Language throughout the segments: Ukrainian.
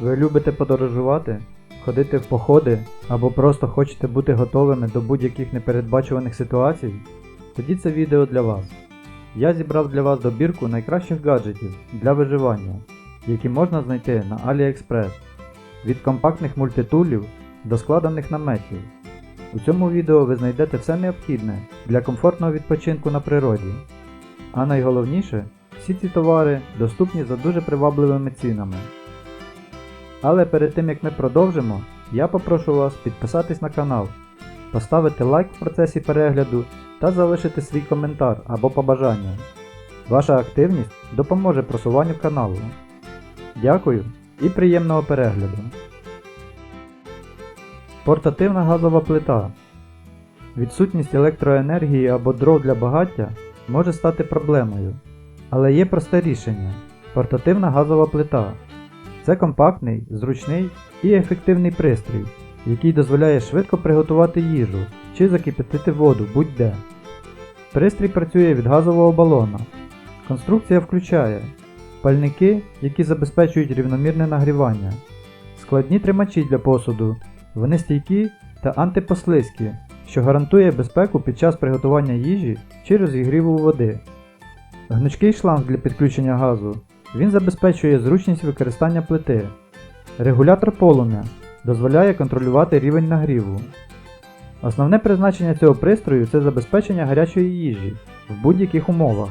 Ви любите подорожувати, ходити в походи або просто хочете бути готовими до будь-яких непередбачуваних ситуацій? Тоді це відео для вас. Я зібрав для вас добірку найкращих гаджетів для виживання, які можна знайти на AliExpress. Від компактних мультитулів до складених наметів. У цьому відео ви знайдете все необхідне для комфортного відпочинку на природі. А найголовніше, всі ці товари доступні за дуже привабливими цінами. Але перед тим як ми продовжимо, я попрошу вас підписатись на канал, поставити лайк в процесі перегляду та залишити свій коментар або побажання. Ваша активність допоможе просуванню каналу. Дякую і приємного перегляду. Портативна газова плита. Відсутність електроенергії або дров для багаття може стати проблемою. Але є просте рішення портативна газова плита. Це компактний, зручний і ефективний пристрій, який дозволяє швидко приготувати їжу чи закипятити воду будь-де. Пристрій працює від газового балона. Конструкція включає пальники, які забезпечують рівномірне нагрівання, складні тримачі для посуду, вони стійкі та антипослизькі, що гарантує безпеку під час приготування їжі чи розігріву води. Гнучкий шланг для підключення газу. Він забезпечує зручність використання плити. Регулятор полум'я дозволяє контролювати рівень нагріву. Основне призначення цього пристрою це забезпечення гарячої їжі в будь-яких умовах.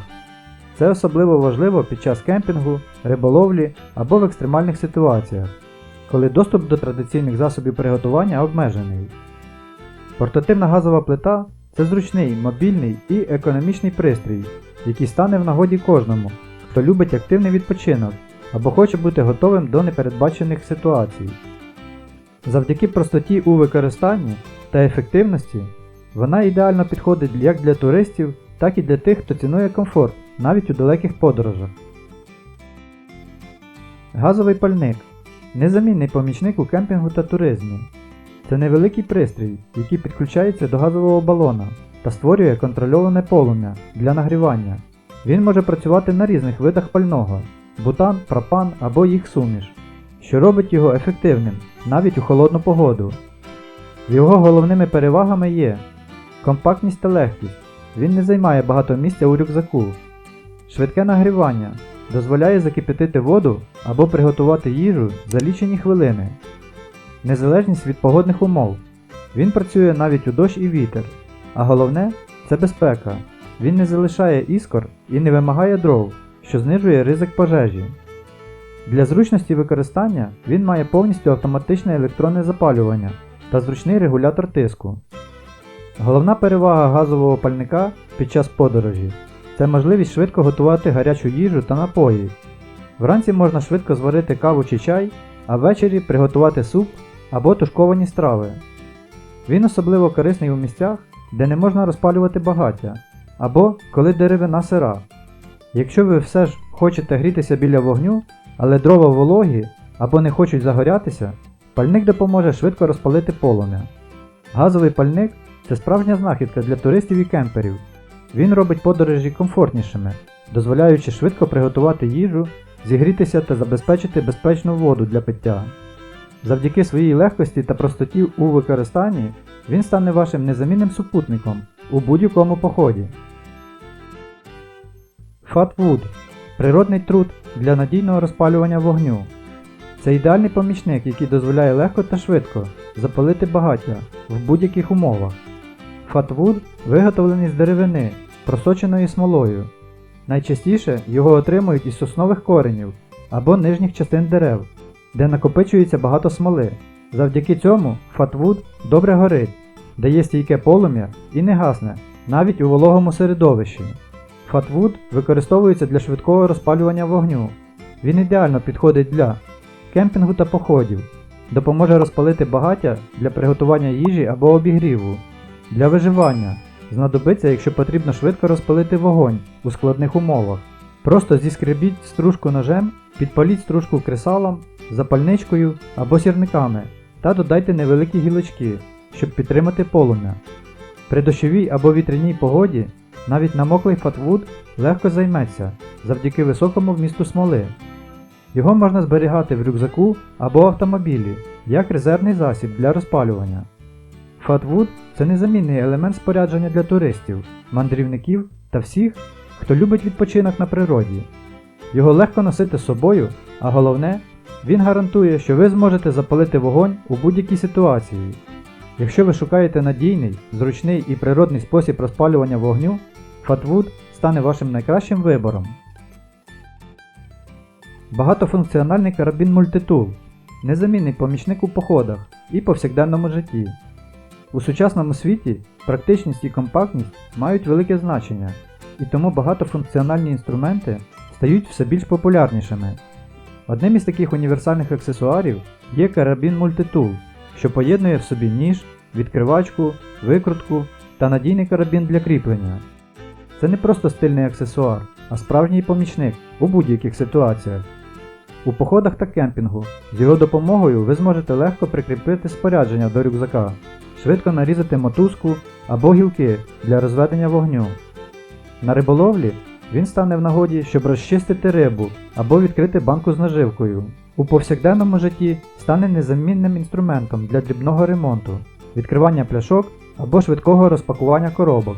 Це особливо важливо під час кемпінгу, риболовлі або в екстремальних ситуаціях, коли доступ до традиційних засобів приготування обмежений. Портативна газова плита це зручний, мобільний і економічний пристрій, який стане в нагоді кожному, хто любить активний відпочинок або хоче бути готовим до непередбачених ситуацій. Завдяки простоті у використанні та ефективності вона ідеально підходить як для туристів, так і для тих, хто цінує комфорт навіть у далеких подорожах. Газовий пальник незамінний помічник у кемпінгу та туризмі. Це невеликий пристрій, який підключається до газового балона та створює контрольоване полум'я для нагрівання. Він може працювати на різних видах пального бутан, пропан або їх суміш, що робить його ефективним навіть у холодну погоду. Його головними перевагами є компактність та легкість. Він не займає багато місця у рюкзаку. Швидке нагрівання дозволяє закипятити воду або приготувати їжу за лічені хвилини. Незалежність від погодних умов. Він працює навіть у дощ і вітер. А головне це безпека. Він не залишає іскор і не вимагає дров, що знижує ризик пожежі. Для зручності використання він має повністю автоматичне електронне запалювання та зручний регулятор тиску. Головна перевага газового пальника під час подорожі це можливість швидко готувати гарячу їжу та напої. Вранці можна швидко зварити каву чи чай, а ввечері приготувати суп або тушковані страви. Він особливо корисний у місцях, де не можна розпалювати багаття, або коли деревина сира. Якщо ви все ж хочете грітися біля вогню, але дрова вологі або не хочуть загорятися, пальник допоможе швидко розпалити полум'я. Газовий пальник це справжня знахідка для туристів і кемперів. Він робить подорожі комфортнішими, дозволяючи швидко приготувати їжу, зігрітися та забезпечити безпечну воду для пиття. Завдяки своїй легкості та простоті у використанні він стане вашим незамінним супутником у будь-якому поході. Fatwood природний труд для надійного розпалювання вогню. Це ідеальний помічник, який дозволяє легко та швидко запалити багаття в будь-яких умовах. Fatwood виготовлений з деревини, просоченої смолою. Найчастіше його отримують із соснових коренів або нижніх частин дерев, де накопичується багато смоли. Завдяки цьому Fatwood добре горить, дає стійке полум'я і не гасне навіть у вологому середовищі. Fatwood використовується для швидкого розпалювання вогню. Він ідеально підходить для кемпінгу та походів, допоможе розпалити багаття для приготування їжі або обігріву, для виживання. Знадобиться, якщо потрібно швидко розпалити вогонь у складних умовах. Просто зіскребіть стружку ножем, підпаліть стружку кресалом, запальничкою або сірниками та додайте невеликі гілочки, щоб підтримати полум'я. При дощовій або вітряній погоді навіть намоклий фатвуд легко займеться завдяки високому вмісту смоли. Його можна зберігати в рюкзаку або автомобілі як резервний засіб для розпалювання. Фатвуд це незамінний елемент спорядження для туристів, мандрівників та всіх, хто любить відпочинок на природі. Його легко носити з собою, а головне, він гарантує, що ви зможете запалити вогонь у будь-якій ситуації. Якщо ви шукаєте надійний, зручний і природний спосіб розпалювання вогню, Fatwood стане вашим найкращим вибором. Багатофункціональний карабін Multitool незамінний помічник у походах і повсякденному житті. У сучасному світі практичність і компактність мають велике значення, і тому багатофункціональні інструменти стають все більш популярнішими. Одним із таких універсальних аксесуарів є карабін Multitool, що поєднує в собі ніж, відкривачку, викрутку та надійний карабін для кріплення. Це не просто стильний аксесуар, а справжній помічник у будь-яких ситуаціях. У походах та кемпінгу з його допомогою ви зможете легко прикріпити спорядження до рюкзака, швидко нарізати мотузку або гілки для розведення вогню. На риболовлі він стане в нагоді, щоб розчистити рибу або відкрити банку з наживкою. У повсякденному житті стане незамінним інструментом для дрібного ремонту, відкривання пляшок або швидкого розпакування коробок.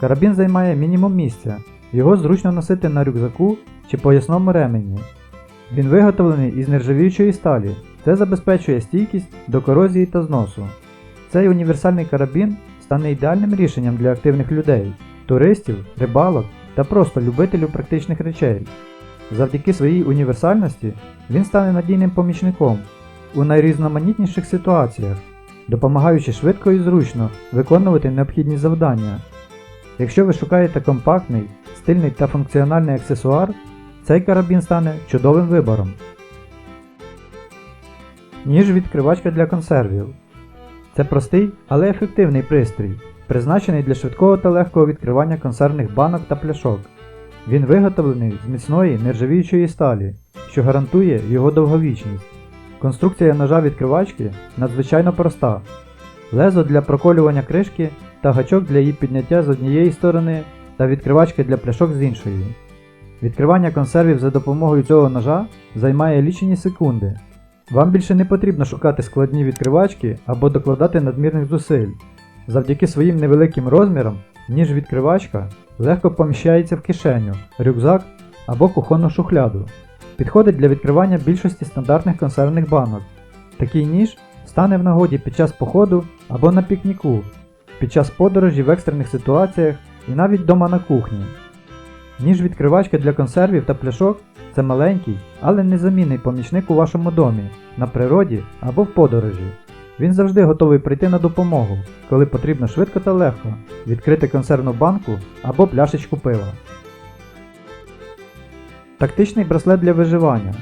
Карабін займає мінімум місця, його зручно носити на рюкзаку чи поясному ремені. Він виготовлений із нержавіючої сталі, це забезпечує стійкість до корозії та зносу. Цей універсальний карабін стане ідеальним рішенням для активних людей, туристів, рибалок та просто любителів практичних речей. Завдяки своїй універсальності він стане надійним помічником у найрізноманітніших ситуаціях, допомагаючи швидко і зручно виконувати необхідні завдання. Якщо ви шукаєте компактний, стильний та функціональний аксесуар, цей карабін стане чудовим вибором. Ніж відкривачка для консервів. Це простий, але ефективний пристрій, призначений для швидкого та легкого відкривання консервних банок та пляшок. Він виготовлений з міцної нержавіючої сталі, що гарантує його довговічність. Конструкція ножа відкривачки надзвичайно проста. Лезо для проколювання кришки та гачок для її підняття з однієї сторони та відкривачки для пляшок з іншої. Відкривання консервів за допомогою цього ножа займає лічені секунди. Вам більше не потрібно шукати складні відкривачки або докладати надмірних зусиль. Завдяки своїм невеликим розмірам, ніж відкривачка легко поміщається в кишеню, рюкзак або кухонну шухляду. Підходить для відкривання більшості стандартних консервних банок. Такий ніж стане в нагоді під час походу або на пікніку, під час подорожі в екстрених ситуаціях і навіть вдома на кухні. Ніж відкривачка для консервів та пляшок це маленький, але незамінний помічник у вашому домі, на природі або в подорожі. Він завжди готовий прийти на допомогу, коли потрібно швидко та легко відкрити консервну банку або пляшечку пива. Тактичний браслет для виживання.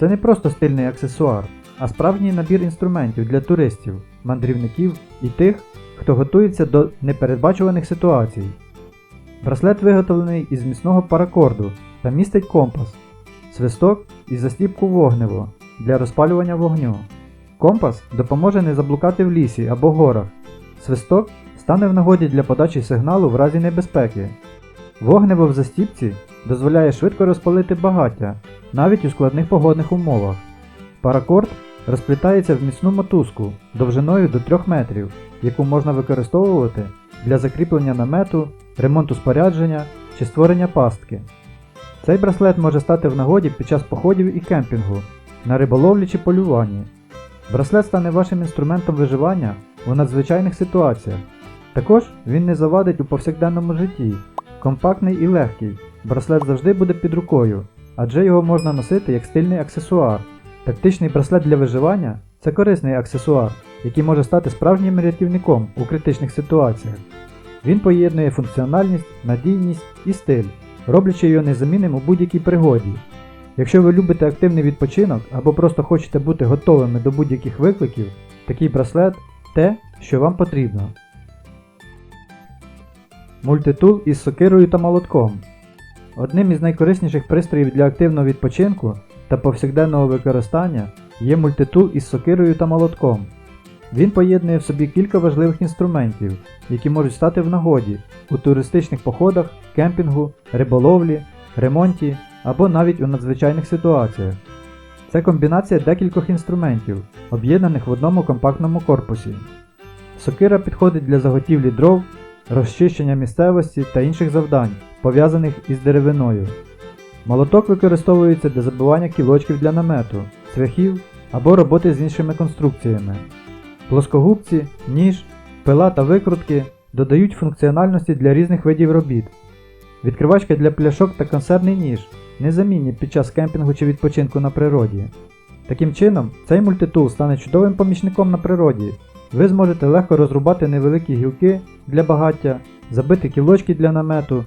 Це не просто стильний аксесуар, а справжній набір інструментів для туристів, мандрівників і тих, хто готується до непередбачуваних ситуацій. Браслет виготовлений із міцного паракорду та містить компас, свисток і застіпку вогнево для розпалювання вогню. Компас допоможе не заблукати в лісі або горах. Свисток стане в нагоді для подачі сигналу в разі небезпеки. Вогнево в застіпці дозволяє швидко розпалити багаття, навіть у складних погодних умовах. Паракорд розплітається в міцну мотузку довжиною до 3 метрів, яку можна використовувати для закріплення намету, ремонту спорядження чи створення пастки. Цей браслет може стати в нагоді під час походів і кемпінгу, на риболовлі чи полюванні. Браслет стане вашим інструментом виживання у надзвичайних ситуаціях. Також він не завадить у повсякденному житті. Компактний і легкий, браслет завжди буде під рукою, адже його можна носити як стильний аксесуар. Тактичний браслет для виживання це корисний аксесуар, який може стати справжнім рятівником у критичних ситуаціях. Він поєднує функціональність, надійність і стиль, роблячи його незамінним у будь-якій пригоді. Якщо ви любите активний відпочинок або просто хочете бути готовими до будь-яких викликів, такий браслет те, що вам потрібно. Мультитул із сокирою та молотком. Одним із найкорисніших пристроїв для активного відпочинку та повсякденного використання є мультитул із сокирою та молотком. Він поєднує в собі кілька важливих інструментів, які можуть стати в нагоді у туристичних походах, кемпінгу, риболовлі, ремонті або навіть у надзвичайних ситуаціях. Це комбінація декількох інструментів, об'єднаних в одному компактному корпусі. Сокира підходить для заготівлі дров, розчищення місцевості та інших завдань, пов'язаних із деревиною. Молоток використовується для забивання кілочків для намету, цвяхів або роботи з іншими конструкціями. Плоскогубці, ніж, пила та викрутки додають функціональності для різних видів робіт. Відкривачка для пляшок та консервний ніж незамінні під час кемпінгу чи відпочинку на природі. Таким чином, цей мультитул стане чудовим помічником на природі. Ви зможете легко розрубати невеликі гілки для багаття, забити кілочки для намету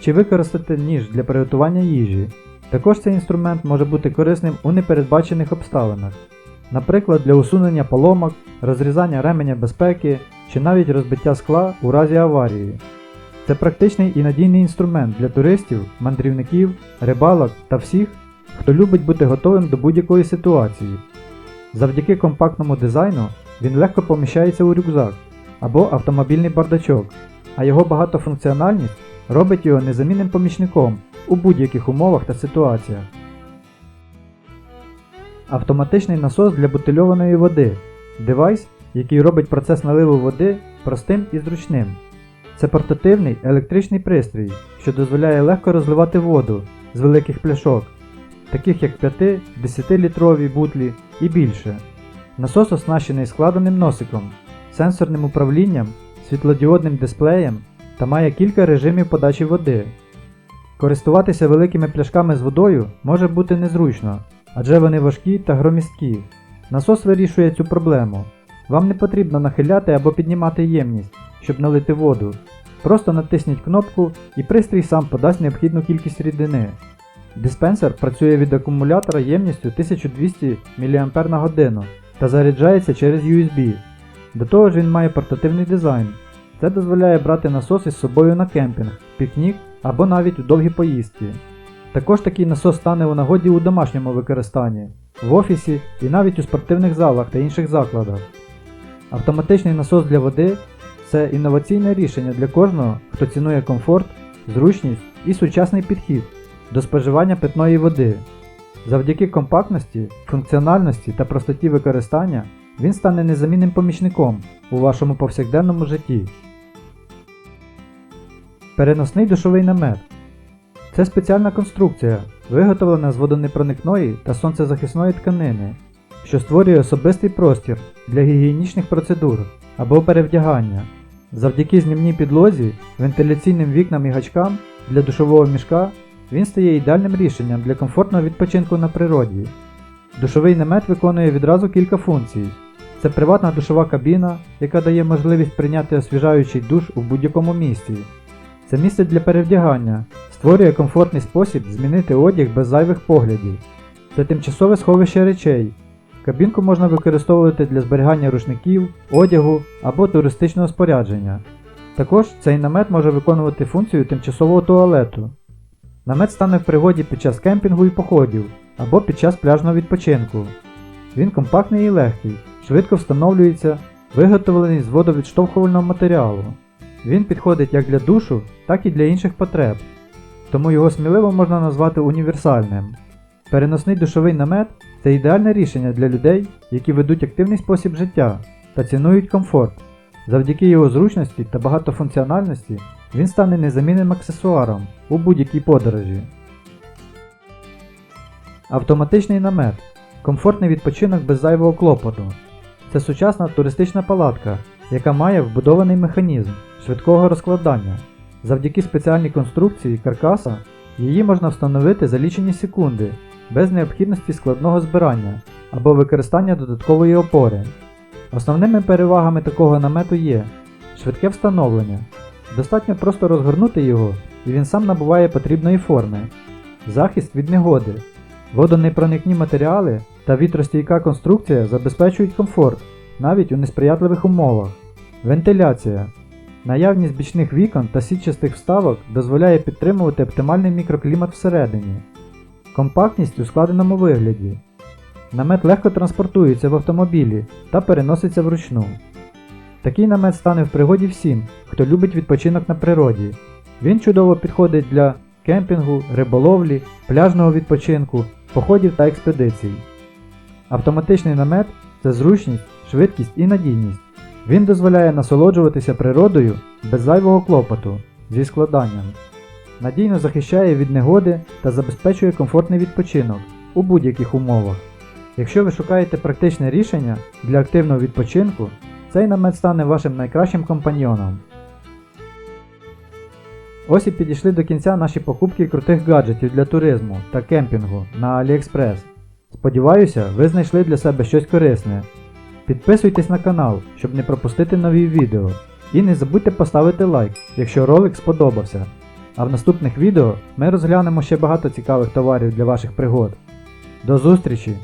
чи використати ніж для приготування їжі. Також цей інструмент може бути корисним у непередбачених обставинах, наприклад, для усунення поломок, розрізання ременя безпеки чи навіть розбиття скла у разі аварії. Це практичний і надійний інструмент для туристів, мандрівників, рибалок та всіх, хто любить бути готовим до будь-якої ситуації. Завдяки компактному дизайну він легко поміщається у рюкзак або автомобільний бардачок, а його багатофункціональність робить його незамінним помічником у будь-яких умовах та ситуаціях. Автоматичний насос для бутильованої води девайс, який робить процес наливу води простим і зручним. Це портативний електричний пристрій, що дозволяє легко розливати воду з великих пляшок, таких як 5-10 літрові бутлі і більше. Насос оснащений складеним носиком, сенсорним управлінням, світлодіодним дисплеєм та має кілька режимів подачі води. Користуватися великими пляшками з водою може бути незручно, адже вони важкі та громісткі. Насос вирішує цю проблему. Вам не потрібно нахиляти або піднімати ємність, щоб налити воду. Просто натисніть кнопку і пристрій сам подасть необхідну кількість рідини. Диспенсер працює від акумулятора ємністю 1200 мАч та заряджається через USB. До того ж він має портативний дизайн. Це дозволяє брати насос із собою на кемпінг, пікнік або навіть у довгі поїздки. Також такий насос стане у нагоді у домашньому використанні, в офісі і навіть у спортивних залах та інших закладах. Автоматичний насос для води це інноваційне рішення для кожного, хто цінує комфорт, зручність і сучасний підхід до споживання питної води. Завдяки компактності, функціональності та простоті використання він стане незамінним помічником у вашому повсякденному житті. Переносний душовий намет це спеціальна конструкція, виготовлена з водонепроникної та сонцезахисної тканини, що створює особистий простір для гігієнічних процедур або перевдягання. Завдяки знімній підлозі, вентиляційним вікнам і гачкам для душового мішка він стає ідеальним рішенням для комфортного відпочинку на природі. Душовий намет виконує відразу кілька функцій. Це приватна душова кабіна, яка дає можливість прийняти освіжаючий душ у будь-якому місці. Це місце для перевдягання, створює комфортний спосіб змінити одяг без зайвих поглядів. Це тимчасове сховище речей. Кабінку можна використовувати для зберігання рушників, одягу або туристичного спорядження. Також цей намет може виконувати функцію тимчасового туалету. Намет стане в пригоді під час кемпінгу і походів або під час пляжного відпочинку. Він компактний і легкий, швидко встановлюється, виготовлений з водовідштовхувального матеріалу. Він підходить як для душу, так і для інших потреб, тому його сміливо можна назвати універсальним. Переносний душовий намет це ідеальне рішення для людей, які ведуть активний спосіб життя та цінують комфорт. Завдяки його зручності та багатофункціональності він стане незамінним аксесуаром у будь-якій подорожі. Автоматичний намет комфортний відпочинок без зайвого клопоту. Це сучасна туристична палатка, яка має вбудований механізм швидкого розкладання. Завдяки спеціальній конструкції каркаса її можна встановити за лічені секунди без необхідності складного збирання або використання додаткової опори. Основними перевагами такого намету є швидке встановлення. Достатньо просто розгорнути його і він сам набуває потрібної форми, захист від негоди, водонепроникні матеріали та вітростійка конструкція забезпечують комфорт навіть у несприятливих умовах. Вентиляція. Наявність бічних вікон та сітчастих вставок дозволяє підтримувати оптимальний мікроклімат всередині. Компактність у складеному вигляді. намет легко транспортується в автомобілі та переноситься вручну. Такий намет стане в пригоді всім, хто любить відпочинок на природі. Він чудово підходить для кемпінгу, риболовлі, пляжного відпочинку, походів та експедицій. Автоматичний намет це зручність, швидкість і надійність. Він дозволяє насолоджуватися природою без зайвого клопоту зі складанням. Надійно захищає від негоди та забезпечує комфортний відпочинок у будь-яких умовах. Якщо ви шукаєте практичне рішення для активного відпочинку, цей намет стане вашим найкращим компаньйоном. Ось і підійшли до кінця наші покупки крутих гаджетів для туризму та кемпінгу на AliExpress. Сподіваюся, ви знайшли для себе щось корисне. Підписуйтесь на канал, щоб не пропустити нові відео. І не забудьте поставити лайк, якщо ролик сподобався. А в наступних відео ми розглянемо ще багато цікавих товарів для ваших пригод. До зустрічі!